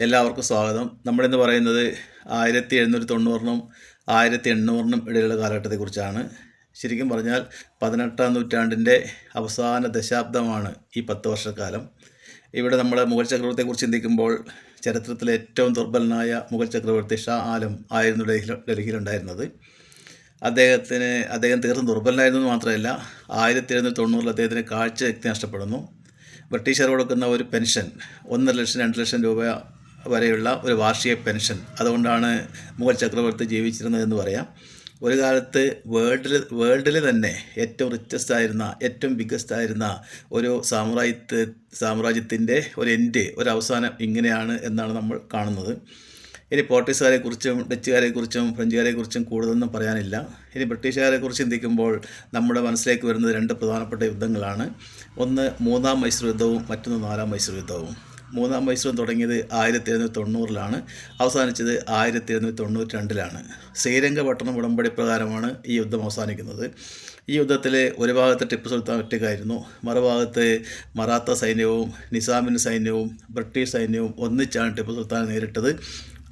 എല്ലാവർക്കും സ്വാഗതം. നമ്മളിന്ന് പറയുന്നത് ആയിരത്തി എഴുന്നൂറ്റി തൊണ്ണൂറിനും ആയിരത്തി എണ്ണൂറിനും ഇടയിലുള്ള കാലഘട്ടത്തെക്കുറിച്ചാണ്. ശരിക്കും പറഞ്ഞാൽ പതിനെട്ടാം നൂറ്റാണ്ടിന്റെ അവസാന ദശാബ്ദമാണ് ഈ പത്ത് വർഷക്കാലം. ഇവിടെ നമ്മൾ മുഗൾ ചക്രവർത്തിയെക്കുറിച്ച് ചിന്തിക്കുമ്പോൾ ചരിത്രത്തിലെ ഏറ്റവും ദുർബലനായ മുഗൾ ചക്രവർത്തി ഷാ ആലം ആയിരുന്നു ഡൽഹി ഡൽഹിയിലുണ്ടായിരുന്നത്. അദ്ദേഹത്തിന് അദ്ദേഹം തീർത്തും ദുർബലനായിരുന്നു മാത്രമല്ല ആയിരത്തി എഴുന്നൂറ്റി തൊണ്ണൂറിൽ അദ്ദേഹത്തിന് കാഴ്ച വ്യക്തി നഷ്ടപ്പെടുന്നു. ബ്രിട്ടീഷുകാർ കൊടുക്കുന്ന ഒരു പെൻഷൻ ഒന്നര ലക്ഷം രണ്ട് ലക്ഷം രൂപ വരെയുള്ള ഒരു വാർഷിക പെൻഷൻ. അതുകൊണ്ടാണ് മുഗൾ ചക്രവർത്തി ജീവിച്ചിരുന്നത് എന്ന് പറയാം. ഒരു കാലത്ത് വേൾഡിൽ വേൾഡിൽ തന്നെ ഏറ്റവും റിച്ചസ്റ്റ് ആയിരുന്ന ഏറ്റവും ബിഗ്ഗസ്റ്റ് ആയിരുന്ന ഒരു സാമ്രാജ്യത്ത് സാമ്രാജ്യത്തിന്റെ ഒരു എൻഡ് ഒരു അവസാനം ഇങ്ങനെയാണ് എന്നാണ് നമ്മൾ കാണുന്നത്. ഇനി പോർട്ടുഗീസുകാരെക്കുറിച്ചും ഡച്ചുകാരെക്കുറിച്ചും ഫ്രഞ്ചുകാരെക്കുറിച്ചും കൂടുതലൊന്നും പറയാനില്ല. ഇനി ബ്രിട്ടീഷുകാരെക്കുറിച്ച് ചിന്തിക്കുമ്പോൾ നമ്മുടെ മനസ്സിലേക്ക് വരുന്നത് രണ്ട് പ്രധാനപ്പെട്ട യുദ്ധങ്ങളാണ്. ഒന്ന് മൂന്നാം മൈസൂർ യുദ്ധവും മറ്റൊന്ന് നാലാം മൈസൂർ യുദ്ധവും. മൂന്നാം മൈസൂർ തുടങ്ങിയത് ആയിരത്തി എഴുന്നൂറ്റി തൊണ്ണൂറിലാണ് അവസാനിച്ചത് ആയിരത്തി എഴുന്നൂറ്റി തൊണ്ണൂറ്റി രണ്ടിലാണ് ശ്രീരംഗപട്ടണം ഉടമ്പടി പ്രകാരമാണ് ഈ യുദ്ധം അവസാനിക്കുന്നത്. ഈ യുദ്ധത്തിൽ ഒരു ഭാഗത്ത് ടിപ്പു സുൽത്താൻ ഒറ്റയ്ക്കായിരുന്നു. മറുഭാഗത്ത് മറാത്ത സൈന്യവും നിസാമിന്റെ സൈന്യവും ബ്രിട്ടീഷ് സൈന്യവും ഒന്നിച്ചാണ് ടിപ്പു സുൽത്താൻ നേരിട്ടത്.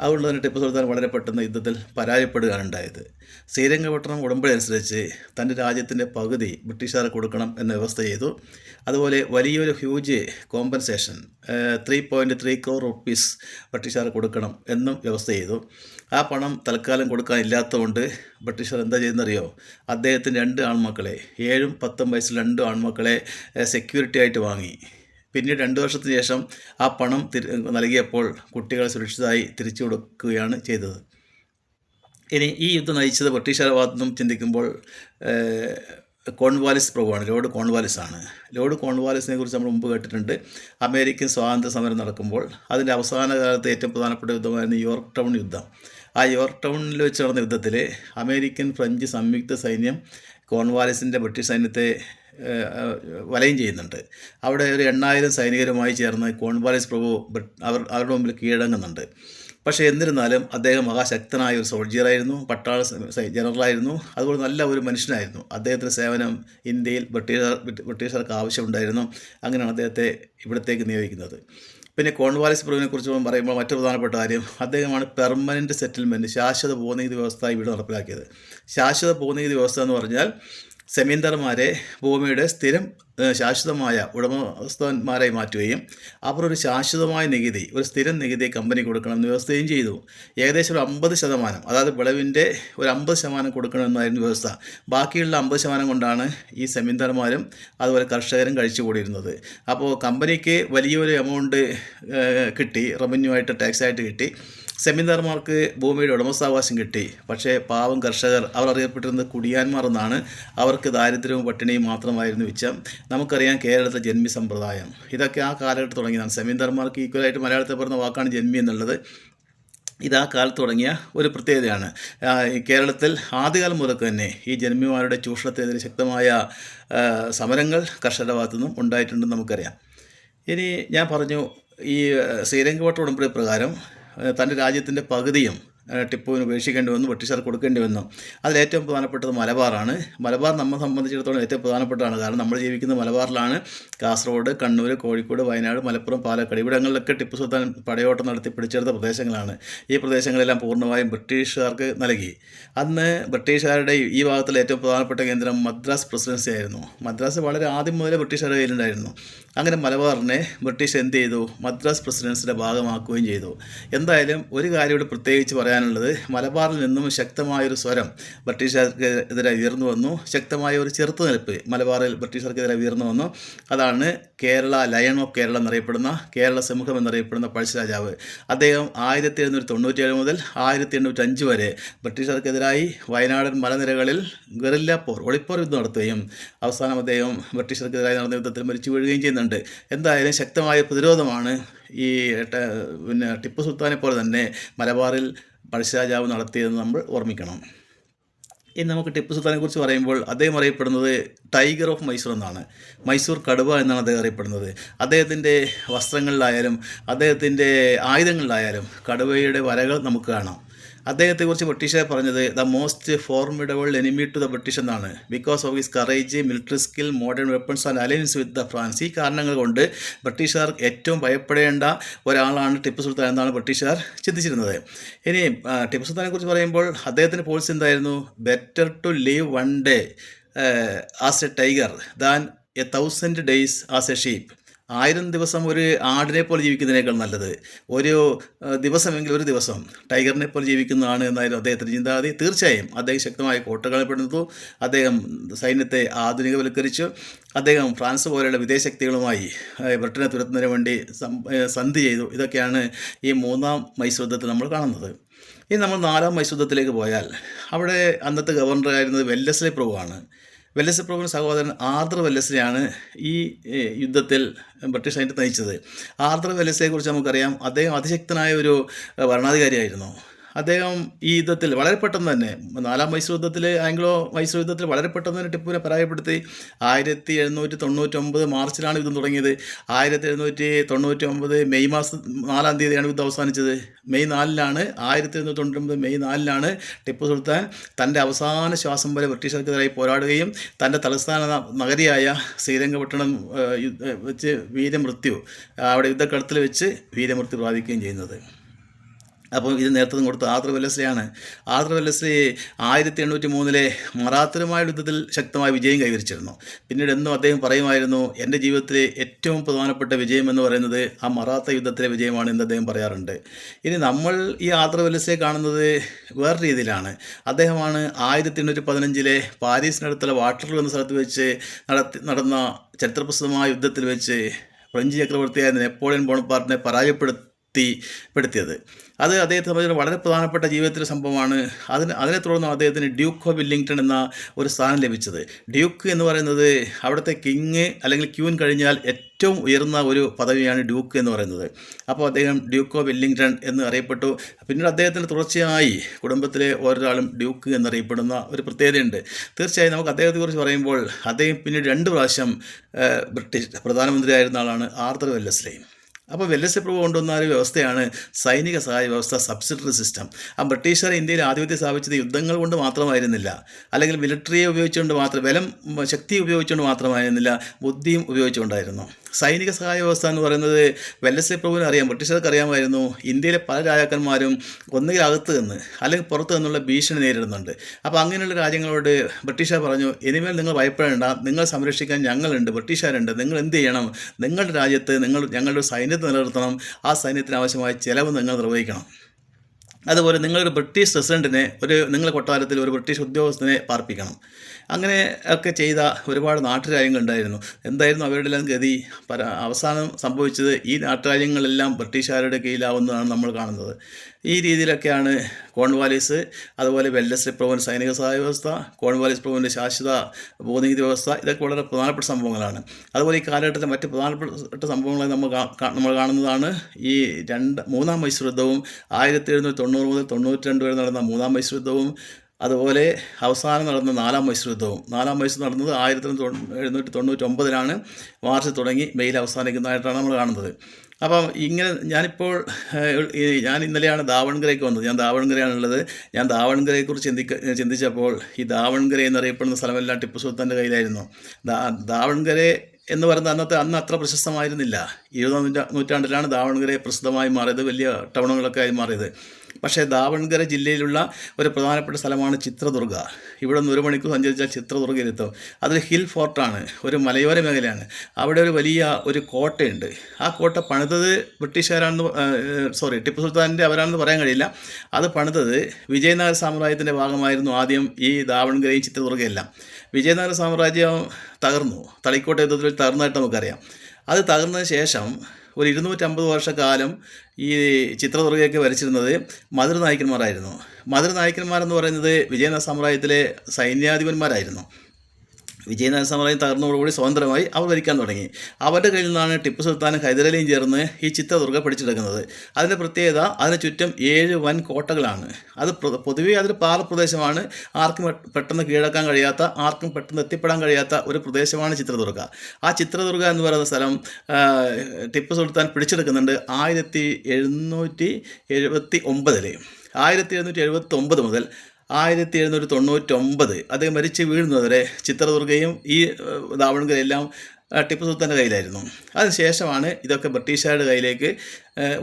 അതുകൊണ്ട് തന്നെ ടിപ്പു സുൽത്താൻ വളരെ പെട്ടെന്ന് യുദ്ധത്തിൽ പരാജയപ്പെടുകയാണ് ഉണ്ടായത് ശ്രീരംഗപട്ടണം ഉടമ്പടി അനുസരിച്ച് തന്റെ രാജ്യത്തിന്റെ പകുതി ബ്രിട്ടീഷുകാർ കൊടുക്കണം എന്ന വ്യവസ്ഥ ചെയ്തു. അതുപോലെ വലിയൊരു huge compensation three point three crore rupees ബ്രിട്ടീഷുകാർ കൊടുക്കണം എന്നും വ്യവസ്ഥ ചെയ്തു. ആ പണം തൽക്കാലം കൊടുക്കാനില്ലാത്തതുകൊണ്ട് ബ്രിട്ടീഷുകാർ എന്താ ചെയ്യുന്നറിയോ? അദ്ദേഹത്തിന്റെ രണ്ട് ആൺമക്കളെ ഏഴും പത്തും വയസ്സിൽ രണ്ട് ആൺമക്കളെ സെക്യൂരിറ്റി ആയിട്ട് വാങ്ങി. പിന്നീട് രണ്ട് വർഷത്തിന് ശേഷം ആ പണം നൽകിയപ്പോൾ കുട്ടികൾ സുരക്ഷിതമായി തിരിച്ചു കൊടുക്കുകയാണ് ചെയ്തത്. ഇനി ഈ യുദ്ധം നയിച്ചത് ബ്രിട്ടീഷുകാരുടെ ഭാഗത്തു നിന്നും ചിന്തിക്കുമ്പോൾ കോൺവാലിസ് പ്രഭുവാണ് ലോർഡ് കോൺവാലിസ് ആണ്. ലോർഡ് കോൺവാലിസിനെ കുറിച്ച് നമ്മൾ മുമ്പ് കേട്ടിട്ടുണ്ട്. അമേരിക്കൻ സ്വാതന്ത്ര്യ സമരം നടക്കുമ്പോൾ അതിന്റെ അവസാന കാലത്തെ ഏറ്റവും പ്രധാനപ്പെട്ട യുദ്ധമായിരുന്നു യോർക്ക് ടൗൺ യുദ്ധം. ആ യോർക്ക് ടൗണിൽ വെച്ച് നടന്ന യുദ്ധത്തിൽ അമേരിക്കൻ ഫ്രഞ്ച് സംയുക്ത സൈന്യം കോൺവാലിസിന്റെ ബ്രിട്ടീഷ് സൈന്യത്തെ വലയം ചെയ്യുന്നുണ്ട്. അവിടെ ഒരു എണ്ണായിരം സൈനികരുമായി ചേർന്ന് കോൺവാലിസ് പ്രഭു അവർ അവരുടെ മുമ്പിൽ കീഴടങ്ങുന്നുണ്ട്. പക്ഷേ എന്നിരുന്നാലും അദ്ദേഹം മഹാശക്തനായ ഒരു സോൾജിയറായിരുന്നു പട്ടാള ജനറലായിരുന്നു അതുപോലെ നല്ല ഒരു മനുഷ്യനായിരുന്നു. അദ്ദേഹത്തിന്റെ സേവനം ഇന്ത്യയിൽ ബ്രിട്ടീഷ് ബ്രിട്ടീഷുകാർക്ക് ആവശ്യമുണ്ടായിരുന്നു. അങ്ങനെയാണ് അദ്ദേഹത്തെ ഇവിടത്തേക്ക് നിയോഗിക്കുന്നത്. പിന്നെ കോൺവാലിസ് പ്രഭുവിനെ കുറിച്ച് പറയുമ്പോൾ മറ്റൊരു പ്രധാനപ്പെട്ട കാര്യം അദ്ദേഹമാണ് പെർമനന്റ് സെറ്റിൽമെന്റ് ശാശ്വത ഭൂനികുതി വ്യവസ്ഥ ഇവിടെ നടപ്പിലാക്കിയത്. ശാശ്വത ഭൂനികുതി വ്യവസ്ഥ എന്ന് പറഞ്ഞാൽ സെമീന്ദർമാരെ ഭൂമിയുടെ സ്ഥിരം ശാശ്വതമായ ഉടമസ്ഥന്മാരായി മാറ്റുകയും അവർ ഒരു ശാശ്വതമായ നികുതി ഒരു സ്ഥിരം നികുതി കമ്പനി കൊടുക്കണം എന്ന് വ്യവസ്ഥയും ചെയ്തു. ഏകദേശം ഒരു അമ്പത് ശതമാനം അതായത് വിളവിന്റെ ഒരു അമ്പത് ശതമാനം കൊടുക്കണമെന്നായിരുന്നു വ്യവസ്ഥ. ബാക്കിയുള്ള അമ്പത് ശതമാനം കൊണ്ടാണ് ഈ സെമീന്ദർമാരും അതുപോലെ കർഷകരും കഴിച്ചു കൂടിയിരുന്നത്. അപ്പോൾ കമ്പനിക്ക് വലിയൊരു എമൗണ്ട് കിട്ടി റവന്യൂ ആയിട്ട് ടാക്സ് ആയിട്ട് കിട്ടി. സെമീന്ദാർമാർക്ക് ഭൂമിയുടെ ഉടമസ്ഥാവകാശം കിട്ടി. പക്ഷേ പാവം കർഷകർ അവർ അറിയപ്പെട്ടിരുന്നത് കുടിയാന്മാർ എന്നാണ് അവർക്ക് ദാരിദ്ര്യവും പട്ടിണിയും മാത്രമായിരുന്നു മിച്ചം. നമുക്കറിയാം കേരളത്തിലെ ജന്മി സമ്പ്രദായം. ഇതൊക്കെ ആ കാലഘട്ടത്തിൽ തുടങ്ങിയതാണ്. സെമിനാർമാർക്ക് ഈക്വലായിട്ട് മലയാളത്തിൽ പറഞ്ഞ വാക്കാണ് ജന്മി എന്നുള്ളത്. ഇത് ആ കാലത്ത് തുടങ്ങിയ ഒരു പ്രത്യേകതയാണ്. കേരളത്തിൽ ആദ്യകാലം മുതൽക്ക് തന്നെ ഈ ജന്മിമാരുടെ ചൂഷണത്തിനെതിരെ ശക്തമായ സമരങ്ങൾ കർഷകരുടെ ഭാഗത്തുനിന്നും ഉണ്ടായിട്ടുണ്ടെന്ന് നമുക്കറിയാം. ഇനി ഞാൻ പറഞ്ഞു ഈ ശ്രീരംഗപട്ട ഉടമ്പടി പ്രകാരം തന്റെ രാജ്യത്തിന്റെ പകുതിയും ടിപ്പുവിന് ഉപേക്ഷിക്കേണ്ടി വന്നു ബ്രിട്ടീഷുകാർ കൊടുക്കേണ്ടി വന്നു അതിലേറ്റവും പ്രധാനപ്പെട്ടത് മലബാറാണ്. മലബാർ നമ്മെ സംബന്ധിച്ചിടത്തോളം ഏറ്റവും പ്രധാനപ്പെട്ടതാണ്. കാരണം നമ്മൾ ജീവിക്കുന്ന മലബാറിലാണ് കാസർഗോഡ് കണ്ണൂർ കോഴിക്കോട് വയനാട് മലപ്പുറം പാലക്കാട് ഇവിടങ്ങളിലൊക്കെ ടിപ്പു സുൽത്താൻ പടയോട്ടം നടത്തി പിടിച്ചെടുത്ത പ്രദേശങ്ങളാണ്. ഈ പ്രദേശങ്ങളെല്ലാം പൂർണമായും ബ്രിട്ടീഷുകാർക്ക് നൽകി. അന്ന് ബ്രിട്ടീഷുകാരുടെ ഈ ഭാഗത്തിലെ ഏറ്റവും പ്രധാനപ്പെട്ട കേന്ദ്രം മദ്രാസ് പ്രസിഡൻസി ആയിരുന്നു. മദ്രാസ് വളരെ ആദ്യം മുതലേ ബ്രിട്ടീഷുകാരുടെ കയ്യിലുണ്ടായിരുന്നു. അങ്ങനെ മലബാറിനെ ബ്രിട്ടീഷ് എന്ത് ചെയ്തു മദ്രാസ് പ്രസിഡൻസിന്റെ ഭാഗമാക്കുകയും ചെയ്തു. എന്തായാലും ഒരു കാര്യം ഇവിടെ പ്രത്യേകിച്ച് പറയാനുള്ളത്. മലബാറിൽ നിന്നും ശക്തമായൊരു സ്വരം ബ്രിട്ടീഷുകാർക്കെതിരെ ഉയർന്നു വന്നു. ശക്തമായ ഒരു ചെറുത്തുനിൽപ്പ് മലബാറിൽ ബ്രിട്ടീഷുകാർക്കെതിരെ ഉയർന്നു വന്നു. അതാണ് കേരള ലയൺ ഓഫ് കേരള എന്നറിയപ്പെടുന്ന കേരള സമൂഹം എന്നറിയപ്പെടുന്ന പഴശ്ശിരാജാവ് അദ്ദേഹം ആയിരത്തി എഴുന്നൂറ്റി തൊണ്ണൂറ്റിയേഴ് മുതൽ ആയിരത്തി എണ്ണൂറ്റി അഞ്ച് വരെ ബ്രിട്ടീഷുകാർക്കെതിരായി വയനാടൻ മലനിരകളിൽ ഗറില്ല പോർ ഒളിപ്പോർ യുദ്ധം നടത്തുകയും അവസാനം അദ്ദേഹം ബ്രിട്ടീഷുകാർക്കെതിരായി നടന്ന യുദ്ധത്തിൽ മരിച്ചു വീഴുകയും ചെയ്യുന്നുണ്ട്. എന്തായാലും ശക്തമായ പ്രതിരോധമാണ് ഈ പിന്നെ ടിപ്പു സുൽത്താനെ പോലെ തന്നെ മലബാറിൽ പഴശ്ശിരാജാവ് നടത്തിയതെന്ന് നമ്മൾ ഓർമ്മിക്കണം. ഇനി നമുക്ക് ടിപ്പു സുൽത്താനെ കുറിച്ച് പറയുമ്പോൾ അദ്ദേഹം അറിയപ്പെടുന്നത് ടൈഗർ ഓഫ് മൈസൂർ എന്നാണ്. മൈസൂർ കടുവ എന്നാണ് അദ്ദേഹം അറിയപ്പെടുന്നത്. അദ്ദേഹത്തിന്റെ വസ്ത്രങ്ങളിലായാലും അദ്ദേഹത്തിന്റെ ആയുധങ്ങളിലായാലും കടുവയുടെ വരകൾ നമുക്ക് കാണാം. അദ്ദേഹത്തെക്കുറിച്ച് ബ്രിട്ടീഷുകാർ പറഞ്ഞത് the most formidable enemy to the British എന്നാണ്. Because of his courage military skill modern weapons and alliance with the France ഈ കാരണങ്ങൾ കൊണ്ട് ബ്രിട്ടീഷുകാർ ഏറ്റവും ഭയപ്പെടേണ്ട ഒരാളാണ് ടിപ്പു സുൽത്താൻ എന്നാണ് ബ്രിട്ടീഷുകാർ ചിന്തിച്ചിരുന്നത്. ഇനി ടിപ്പു സുൽത്താനെ കുറിച്ച് പറയുമ്പോൾ അദ്ദേഹത്തിന്റെ പോളിസി എന്തായിരുന്നു? Better to leave one day as a tiger than a thousand days as a sheep ആയിരം ദിവസം ഒരു ആടിനെ പോലെ ജീവിക്കുന്നതിനേക്കാൾ നല്ലത്. ഒരു ദിവസമെങ്കിൽ ഒരു ദിവസം ടൈഗറിനെ പോലെ ജീവിക്കുന്നതാണ് എന്നായിരുന്നു അദ്ദേഹത്തിന്റെ ചിന്താഗതി. തീർച്ചയായും അദ്ദേഹം ശക്തമായ കോട്ടകൾ പെടുത്തു അദ്ദേഹം സൈന്യത്തെ ആധുനികവൽക്കരിച്ചു. അദ്ദേഹം ഫ്രാൻസ് പോലെയുള്ള വിദേശ ശക്തികളുമായി ബ്രിട്ടനെ തുരത്തുന്നതിന് വേണ്ടി സന്ധി ചെയ്തു. ഇതൊക്കെയാണ് ഈ മൂന്നാം മൈസൂർ നമ്മൾ കാണുന്നത്. ഇനി നമ്മൾ നാലാം മൈസൂർ പോയാൽ അവിടെ അന്നത്തെ ഗവർണറായിരുന്നത് വെല്ലസ്ലി പ്രഭുവാണ്. വെല്ലസ്ലി പ്രഭുവിന്റെ സഹോദരൻ ആർദ്ര വെല്ലസിനെയാണ് ഈ യുദ്ധത്തിൽ ബ്രിട്ടീഷ് സൈന്യത്തെ നയിച്ചത്. ആർദ്ര കുറിച്ച് നമുക്കറിയാം. അദ്ദേഹം അതിശക്തനായ ഒരു ഭരണാധികാരിയായിരുന്നു. അദ്ദേഹം ഈ യുദ്ധത്തിൽ വളരെ പെട്ടെന്ന് തന്നെ നാലാം മൈസൂർ യുദ്ധത്തിൽ ആംഗ്ലോ മൈസൂർ യുദ്ധത്തിൽ വളരെ പെട്ടെന്ന് തന്നെ ടിപ്പുവിനെ പരാജയപ്പെടുത്തി. ആയിരത്തി എഴുന്നൂറ്റി തൊണ്ണൂറ്റൊമ്പത് മാർച്ചിലാണ് യുദ്ധം തുടങ്ങിയത്. ആയിരത്തി എഴുന്നൂറ്റി തൊണ്ണൂറ്റി ഒമ്പത് മെയ് മാസം നാലാം തീയതിയാണ് യുദ്ധം അവസാനിച്ചത്. മെയ് നാലിലാണ് ആയിരത്തി എഴുന്നൂറ്റി തൊണ്ണൂറ്റൊമ്പത് മെയ് നാലിലാണ് ടിപ്പു സുൽത്താൻ തന്റെ അവസാന ശ്വാസം വരെ ബ്രിട്ടീഷർക്കെതിരായി പോരാടുകയും തന്റെ തലസ്ഥാന നഗരിയായ ശ്രീരംഗപട്ടണം വെച്ച് വീരമൃത്യു അവിടെ യുദ്ധക്കളത്തിൽ വെച്ച് വീരമൃത്യു പ്രാപിക്കുകയും ചെയ്യുന്നത്. അപ്പോൾ ഇത് നേരത്തെ കൊടുത്ത ആർദ്ര വെല്ലസ്ലിയാണ്. ആർദ്ര വെല്ലസ്ലി ആയിരത്തി എണ്ണൂറ്റി മൂന്നിലെ മറാത്തരുമായ യുദ്ധത്തിൽ ശക്തമായ വിജയം കൈവരിച്ചിരുന്നു. പിന്നീട് എന്നും അദ്ദേഹം പറയുമായിരുന്നു എന്റെ ജീവിതത്തിലെ ഏറ്റവും പ്രധാനപ്പെട്ട വിജയം എന്ന് പറയുന്നത് ആ മറാത്ത യുദ്ധത്തിലെ വിജയമാണ് എന്ന് അദ്ദേഹം പറയാറുണ്ട്. ഇനി നമ്മൾ ഈ ആർദ്ര വെല്ലസ്ലിയെ കാണുന്നത് വേറെ രീതിയിലാണ്. അദ്ദേഹമാണ് ആയിരത്തി എണ്ണൂറ്റി പതിനഞ്ചിലെ പാരീസിനടുത്തുള്ള വാട്ടർലൂ എന്ന സ്ഥലത്ത് വെച്ച് നടത്തി നടന്ന ചരിത്രപ്രസിദ്ധമായ യുദ്ധത്തിൽ വെച്ച് ഫ്രഞ്ച് ചക്രവർത്തിയായ നെപ്പോളിയൻ ബോണപ്പാർട്ടിനെ പരാജയപ്പെടുത്തി പെടുത്തിയത് അത് അദ്ദേഹത്തെ സംബന്ധിച്ച് വളരെ പ്രധാനപ്പെട്ട ജീവിതത്തിലെ സംഭവമാണ്. അതിന് അതിനെ തുടർന്ന് അദ്ദേഹത്തിന് ഡ്യൂക്ക് ഓഫ് വില്ലിംഗ്ടൺ എന്ന ഒരു സ്ഥാനം ലഭിച്ചത്. ഡ്യൂക്ക് എന്ന് പറയുന്നത് അവിടുത്തെ കിങ് അല്ലെങ്കിൽ ക്യൂൻ കഴിഞ്ഞാൽ ഏറ്റവും ഉയർന്ന ഒരു പദവിയാണ് ഡ്യൂക്ക് എന്ന് പറയുന്നത്. അപ്പോൾ അദ്ദേഹം ഡ്യൂക്ക് ഓഫ് വെല്ലിംഗ്ടൺ എന്ന് അറിയപ്പെട്ടു. പിന്നീട് അദ്ദേഹത്തിന് തുടർച്ചയായി കുടുംബത്തിലെ ഓരോരാളും ഡ്യൂക്ക് എന്നറിയപ്പെടുന്ന ഒരു പ്രത്യേകതയുണ്ട്. തീർച്ചയായും നമുക്ക് അദ്ദേഹത്തെക്കുറിച്ച് പറയുമ്പോൾ അദ്ദേഹം പിന്നീട് രണ്ട് പ്രാവശ്യം ബ്രിട്ടീഷ് പ്രധാനമന്ത്രിയായിരുന്ന ആളാണ് ആർത്തർ വെല്ലസ്ലി. അപ്പോൾ വെല്ലസ് പ്രഭു കൊണ്ടുവന്ന ഒരു വ്യവസ്ഥയാണ് സൈനിക സഹായ വ്യവസ്ഥ സബ്സിഡറി സിസ്റ്റം ആ ബ്രിട്ടീഷുകാർ ഇന്ത്യയിൽ ആധിപത്യം സ്ഥാപിച്ചത് യുദ്ധങ്ങൾ കൊണ്ട് മാത്രമായിരുന്നില്ല. അല്ലെങ്കിൽ മിലിറ്ററിയെ ഉപയോഗിച്ചുകൊണ്ട് മാത്രം ബലം ശക്തി ഉപയോഗിച്ചുകൊണ്ട് മാത്രമായിരുന്നില്ല ബുദ്ധിയും ഉപയോഗിച്ചുകൊണ്ടായിരുന്നു. സൈനിക സഹായ വ്യവസ്ഥ എന്ന് പറയുന്നത് വെല്ലസ്ലി പ്രഭുവിന് അറിയാം ബ്രിട്ടീഷുകാർക്ക് അറിയാമായിരുന്നു. ഇന്ത്യയിലെ പല രാജാക്കന്മാരും ഒന്നുകിൽ അകത്ത് നിന്ന് അല്ലെങ്കിൽ പുറത്ത് നിന്നുള്ള ഭീഷണി നേരിടുന്നുണ്ട്. അപ്പോൾ അങ്ങനെയുള്ള രാജ്യങ്ങളോട് ബ്രിട്ടീഷുകാർ പറഞ്ഞു ഇനിമേൽ നിങ്ങൾ ഭയപ്പെടേണ്ട നിങ്ങൾ സംരക്ഷിക്കാൻ ഞങ്ങളുണ്ട് ബ്രിട്ടീഷുകാരുണ്ട് നിങ്ങൾ എന്ത് ചെയ്യണം? നിങ്ങളുടെ രാജ്യത്ത് നിങ്ങൾ ഞങ്ങളുടെ സൈന്യത്തെ നിലനിർത്തണം ആ സൈന്യത്തിന് ആവശ്യമായ ചിലവ് നിങ്ങൾ നിർവഹിക്കണം. അതുപോലെ നിങ്ങളൊരു ബ്രിട്ടീഷ് റെസിഡന്റിനെ ഒരു നിങ്ങളുടെ കൊട്ടാരത്തിൽ ഒരു ബ്രിട്ടീഷ് ഉദ്യോഗസ്ഥനെ പാർപ്പിക്കണം. അങ്ങനെ ഒക്കെ ചെയ്ത ഒരുപാട് നാട്ടുരാജ്യങ്ങൾ ഉണ്ടായിരുന്നു. എന്തായിരുന്നു അവരുടെ എല്ലാം ഗതി? അവസാനം സംഭവിച്ചത് ഈ നാട്ടുരാജ്യങ്ങളെല്ലാം ബ്രിട്ടീഷുകാരുടെ കീഴിലാവുന്നതാണ് നമ്മൾ കാണുന്നത്. ഈ രീതിയിലൊക്കെയാണ് കോൺവാലിസ് അതുപോലെ വെല്ലസ്ലി പ്രഭുവിന്റെ സൈനിക സഹായ വ്യവസ്ഥ കോൺവാലിസ് പ്രഭുവിന്റെ ശാശ്വത ഭൂനികുതി വ്യവസ്ഥ ഇതൊക്കെ വളരെ പ്രധാനപ്പെട്ട സംഭവങ്ങളാണ്. അതുപോലെ ഈ കാലഘട്ടത്തിലെ മറ്റ് പ്രധാനപ്പെട്ട സംഭവങ്ങളെ നമ്മൾ നമ്മൾ കാണുന്നതാണ് ഈ രണ്ട് മൂന്നാം മൈസൂർ ആയിരത്തി എഴുന്നൂറ്റി തൊണ്ണൂറ് മുതൽ തൊണ്ണൂറ്റി രണ്ട് വരെ നടന്ന മൂന്നാം മൈസൂർ അതുപോലെ അവസാനം നടന്ന നാലാം മൈസൂർ നാലാം മൈസൂർ നടന്നത് ആയിരത്തി എഴുന്നൂറ്റി തൊണ്ണൂറ്റി ഒമ്പതിലാണ്. മാർച്ച് തുടങ്ങി മെയിൽ അവസാനിക്കുന്നതായിട്ടാണ് നമ്മൾ കാണുന്നത്. അപ്പം ഇങ്ങനെ ഞാനിപ്പോൾ ഞാൻ ഇന്നലെയാണ് ദാവൺകരയ്ക്ക് വന്നത്. ഞാൻ ദാവൺകരയാണുള്ളത്. ഞാൻ ദാവൺകരയെക്കുറിച്ച് ചിന്തിക്ക ചിന്തിച്ചപ്പോൾ ഈ ദാവൺകര എന്നറിയപ്പെടുന്ന സ്ഥലമെല്ലാം ടിപ്പു സുൽത്താന്റെ കയ്യിലായിരുന്നു. ദാ എന്ന് പറയുന്നത് അന്നത്തെ അന്ന് അത്ര പ്രശസ്തമായിരുന്നില്ല. ഇരുപതാം നൂറ്റാ- നൂറ്റാണ്ടിലാണ് ദാവൺകര പ്രസിദ്ധമായി മാറിയത്. വലിയ ടൗണുകളൊക്കെ ആയി മാറിയത്. പക്ഷേ ദാവൺഗര ജില്ലയിലുള്ള ഒരു പ്രധാനപ്പെട്ട സ്ഥലമാണ് ചിത്രദുർഗ. ഇവിടെ നിന്ന് ഒരു മണിക്കൂർ സഞ്ചരിച്ചാൽ ചിത്രദുർഗയിലെത്തും അതൊരു ഹിൽ ഫോർട്ടാണ് ഒരു മലയോര മേഖലയാണ്. അവിടെ ഒരു വലിയ ഒരു കോട്ടയുണ്ട്. ആ കോട്ട പണിതത് ബ്രിട്ടീഷുകാരാണെന്ന് സോറി ടിപ്പു സുൽത്താന്റെ അവരാണെന്ന് പറയാൻ കഴിയില്ല. അത് പണിതത് വിജയനഗര സാമ്രാജ്യത്തിന്റെ ഭാഗമായിരുന്നു ആദ്യം ഈ ദാവൺഗരയും ചിത്രദുർഗയെല്ലാം. വിജയനഗര സാമ്രാജ്യം തകർന്നു. തളിക്കോട്ട യുദ്ധത്തിൽ തകർന്നതായിട്ട് നമുക്കറിയാം. അത് തകർന്നതിന് ശേഷം ഒരു ഇരുന്നൂറ്റമ്പത് വർഷക്കാലം ഈ ചിത്രദുർഗയൊക്കെ വരച്ചിരുന്നത് മധുര നായകന്മാരായിരുന്നു മധുര നായകന്മാരെന്ന് പറയുന്നത് വിജയനഗര സാമ്രാജ്യത്തിലെ സൈന്യാധിപന്മാരായിരുന്നു. വിജയനഗര സാമ്രാജ്യം തകർന്നതോടുകൂടി സ്വതന്ത്രമായി അവർ ഭരിക്കാൻ തുടങ്ങി. അവരുടെ കയ്യിൽ നിന്നാണ് ടിപ്പു സുൽത്താനും ഹൈദരലിയും ചേർന്ന് ഈ ചിത്രദുർഗ പിടിച്ചെടുക്കുന്നത്. അതിന്റെ പ്രത്യേകത അതിന് ചുറ്റും ഏഴ് വൻ കോട്ടകളാണ്. അത് പൊതുവെ അതൊരു പാറപ്രദേശമാണ്. ആർക്കും പെട്ടെന്ന് കീഴടക്കാൻ കഴിയാത്ത ആർക്കും പെട്ടെന്ന് എത്തിപ്പെടാൻ കഴിയാത്ത ഒരു പ്രദേശമാണ് ചിത്രദുർഗ. ആ ചിത്രദുർഗ എന്ന് പറയുന്ന സ്ഥലം ടിപ്പു സുൽത്താൻ പിടിച്ചെടുക്കുന്നുണ്ട് ആയിരത്തി എഴുന്നൂറ്റി എഴുപത്തി ഒമ്പതിൽ ആയിരത്തി എഴുന്നൂറ്റി എഴുപത്തി ഒമ്പത് മുതൽ ആയിരത്തി എഴുന്നൂറ്റി തൊണ്ണൂറ്റൊമ്പത് അദ്ദേഹം മരിച്ച് വീഴുന്നതുവരെ ചിത്രദുർഗയും ഈ ദാവണഗരെല്ലാം ടിപ്പു സുൽത്താന്റെ കയ്യിലായിരുന്നു. അതിനുശേഷമാണ് ഇതൊക്കെ ബ്രിട്ടീഷുകാരുടെ കയ്യിലേക്ക്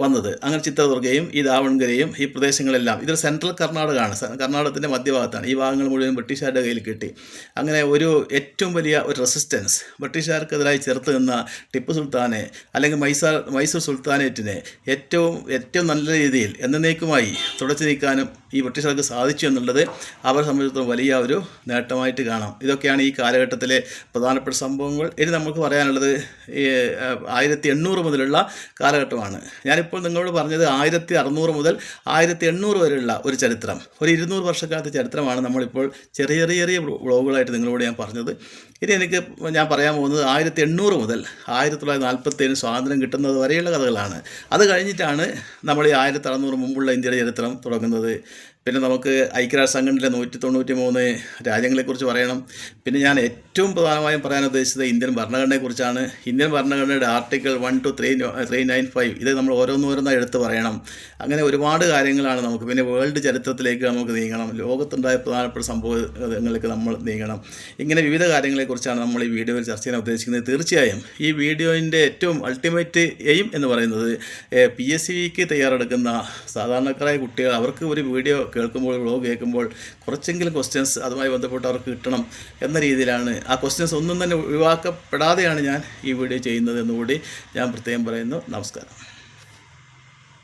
വന്നത്. അങ്ങനെ ചിത്രദുർഗയും ഈ ദാവൺഗരയും ഈ പ്രദേശങ്ങളെല്ലാം. ഇതൊരു സെൻട്രൽ കർണാടകമാണ് കർണാടകത്തിന്റെ മധ്യഭാഗത്താണ്. ഈ ഭാഗങ്ങൾ മുഴുവൻ ബ്രിട്ടീഷുകാരുടെ കയ്യിൽ കിട്ടി. അങ്ങനെ ഒരു ഏറ്റവും വലിയ ഒരു റെസിസ്റ്റൻസ് ബ്രിട്ടീഷുകാർക്കെതിരായി ചേർത്ത് നിന്ന ടിപ്പു സുൽത്താനെ അല്ലെങ്കിൽ മൈസൂർ മൈസൂർ സുൽത്താനേറ്റിനെ ഏറ്റവും ഏറ്റവും നല്ല രീതിയിൽ എന്നേക്കുമായി തുടച്ചു നീക്കാനും ഈ ബ്രിട്ടീഷുകാർക്ക് സാധിച്ചു എന്നുള്ളത് അവരെ സംബന്ധിച്ചിടത്തോളം വലിയ ഒരു നേട്ടമായിട്ട് കാണാം. ഇതൊക്കെയാണ് ഈ കാലഘട്ടത്തിലെ പ്രധാനപ്പെട്ട സംഭവങ്ങൾ. ഇനി നമുക്ക് പറയാനുള്ളത് ആയിരത്തി എണ്ണൂറ് മുതലുള്ള കാലഘട്ടമാണ്. ഞാനിപ്പോൾ നിങ്ങളോട് പറഞ്ഞത് ആയിരത്തി അറുന്നൂറ് മുതൽ ആയിരത്തി എണ്ണൂറ് വരെയുള്ള ഒരു ചരിത്രം. ഒരു ഇരുന്നൂറ് വർഷക്കാലത്തെ ചരിത്രമാണ് നമ്മളിപ്പോൾ ചെറിയ ചെറിയ ചെറിയ വ്ളോഗുകളായിട്ട് നിങ്ങളോട് ഞാൻ പറഞ്ഞത്. ഇനി എനിക്ക് ഞാൻ പറയാൻ പോകുന്നത് ആയിരത്തി എണ്ണൂറ് മുതൽ ആയിരത്തി തൊള്ളായിരത്തി നാൽപ്പത്തേഴ് സ്വാതന്ത്ര്യം കിട്ടുന്നത് വരെയുള്ള കഥകളാണ്. അത് കഴിഞ്ഞിട്ടാണ് നമ്മൾ ഈ ആയിരത്തി അറുന്നൂറ് മുമ്പുള്ള ഇന്ത്യയുടെ ചരിത്രം തുടങ്ങുന്നത്. പിന്നെ നമുക്ക് ഐക്യരാഷ്ട്ര സംഘടനയിലെ നൂറ്റി തൊണ്ണൂറ്റി മൂന്ന് രാജ്യങ്ങളെക്കുറിച്ച് പറയണം. പിന്നെ ഞാൻ ഏറ്റവും പ്രധാനമായും പറയാൻ ഉദ്ദേശിച്ചത് ഇന്ത്യൻ ഭരണഘടനയെക്കുറിച്ചാണ്. ഇന്ത്യൻ ഭരണഘടനയുടെ article one two three three nine five ഇത് നമ്മൾ ഓരോന്നോരോന്നായി എടുത്ത് പറയണം. അങ്ങനെ ഒരുപാട് കാര്യങ്ങളാണ് നമുക്ക് പിന്നെ വേൾഡ് ചരിത്രത്തിലേക്ക് നമുക്ക് നീങ്ങണം. ലോകത്തുണ്ടായ പ്രധാനപ്പെട്ട സംഭവങ്ങൾക്ക് നമ്മൾ നീങ്ങണം. ഇങ്ങനെ വിവിധ കാര്യങ്ങളെക്കുറിച്ചാണ് നമ്മൾ ഈ വീഡിയോയിൽ ചർച്ച ചെയ്യാൻ ഉദ്ദേശിക്കുന്നത്. തീർച്ചയായും ഈ വീഡിയോയിന്റെ ഏറ്റവും അൾട്ടിമേറ്റ് എയിം എന്ന് പറയുന്നത് പി എസ് സിക്ക് തയ്യാറെടുക്കുന്ന സാധാരണക്കാരായ കുട്ടികൾ അവർക്ക് ഒരു വീഡിയോ കേൾക്കുമ്പോൾ വ്ളോഗ് കേൾക്കുമ്പോൾ കുറച്ചെങ്കിലും ക്വസ്റ്റ്യൻസ് അതുമായി ബന്ധപ്പെട്ട് അവർക്ക് കിട്ടണം എന്ന രീതിയിലാണ്. ആ ക്വസ്റ്റ്യൻസ് ഒന്നും തന്നെ ഒഴിവാക്കപ്പെടാതെയാണ് ഞാൻ ഈ വീഡിയോ ചെയ്യുന്നത് എന്നുകൂടി ഞാൻ പ്രത്യേകം പറയുന്നു. നമസ്കാരം.